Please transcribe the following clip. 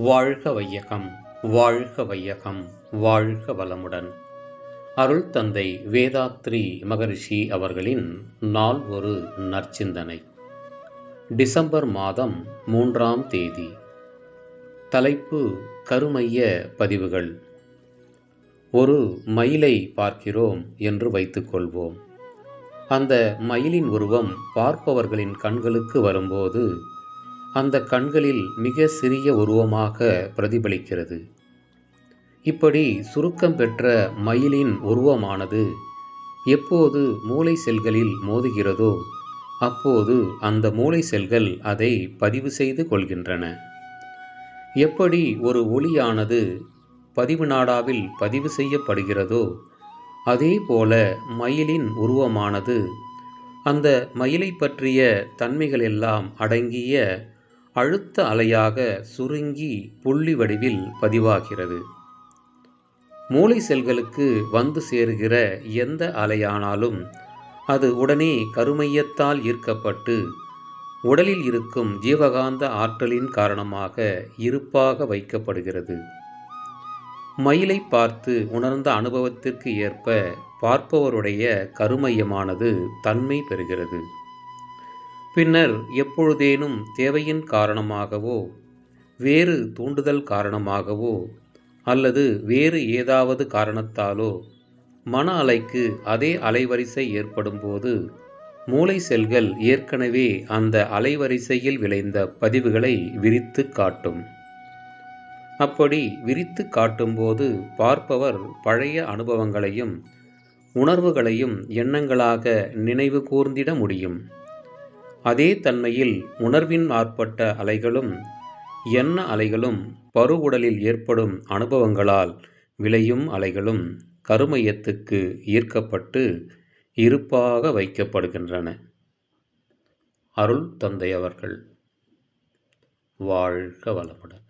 வாழ்க வையகம் வாழ்க வையகம் வாழ்க வளமுடன். அருள் தந்தை வேதாத்ரி மகரிஷி அவர்களின் நாள் ஒரு நற்சிந்தனை. டிசம்பர் மாதம் மூன்றாம் தேதி. தலைப்பு கருமைய பதிவுகள். ஒரு மயிலை பார்க்கிறோம் என்று வைத்துக்கொள்வோம் அந்த மயிலின் உருவம் பார்ப்பவர்களின் கண்களுக்கு வரும்போது அந்த கண்களில் மிக சிறிய உருவமாக பிரதிபலிக்கிறது. இப்படி சுருக்கம் பெற்ற மயிலின் உருவமானது எப்போது மூளை செல்களில் மோதுகிறதோ அப்போது அந்த மூளை செல்கள் அதை பதிவு செய்து கொள்கின்றன. எப்படி ஒரு ஒளியானது பதிவு நாடாவில் பதிவு செய்யப்படுகிறதோ அதே போல மயிலின் உருவமானது அந்த மயிலை பற்றிய தன்மைகளெல்லாம் அடங்கிய அழுத்த அலையாக சுருங்கி புள்ளி வடிவில் பதிவாகிறது. மூளை செல்களுக்கு வந்து சேருகிற எந்த அலையானாலும் அது உடனே கருமையத்தால் ஈர்க்கப்பட்டு உடலில் இருக்கும் ஜீவகாந்த ஆற்றலின் காரணமாக இருப்பாக வைக்கப்படுகிறது. மயிலை பார்த்து உணர்ந்த அனுபவத்திற்கு ஏற்ப பார்ப்பவருடைய கருமையமானது தன்மை பெறுகிறது. பின்னர் எப்பொழுதேனும் தேவையின் காரணமாகவோ வேறு தூண்டுதல் காரணமாகவோ அல்லது வேறு ஏதாவது காரணத்தாலோ மன அலைக்கு அதே அலைவரிசை ஏற்படும்போது மூளை செல்கள் ஏற்கனவே அந்த அலைவரிசையில் விளைந்த பதிவுகளை விரித்து காட்டும். அப்படி விரித்து காட்டும்போது பார்ப்பவர் பழைய அனுபவங்களையும் உணர்வுகளையும் எண்ணங்களாக நினைவு கூர்ந்திட முடியும். அதே தன்மையில் உணர்வின் ஆற்பட்ட அலைகளும் எண்ண அலைகளும் பருவுடலில் ஏற்படும் அனுபவங்களால் விளையும் அலைகளும் கருமையத்துக்கு ஈர்க்கப்பட்டு இருப்பாக வைக்கப்படுகின்றன. அருள் தந்தை அவர்கள் வாழ்க வளமுடன்.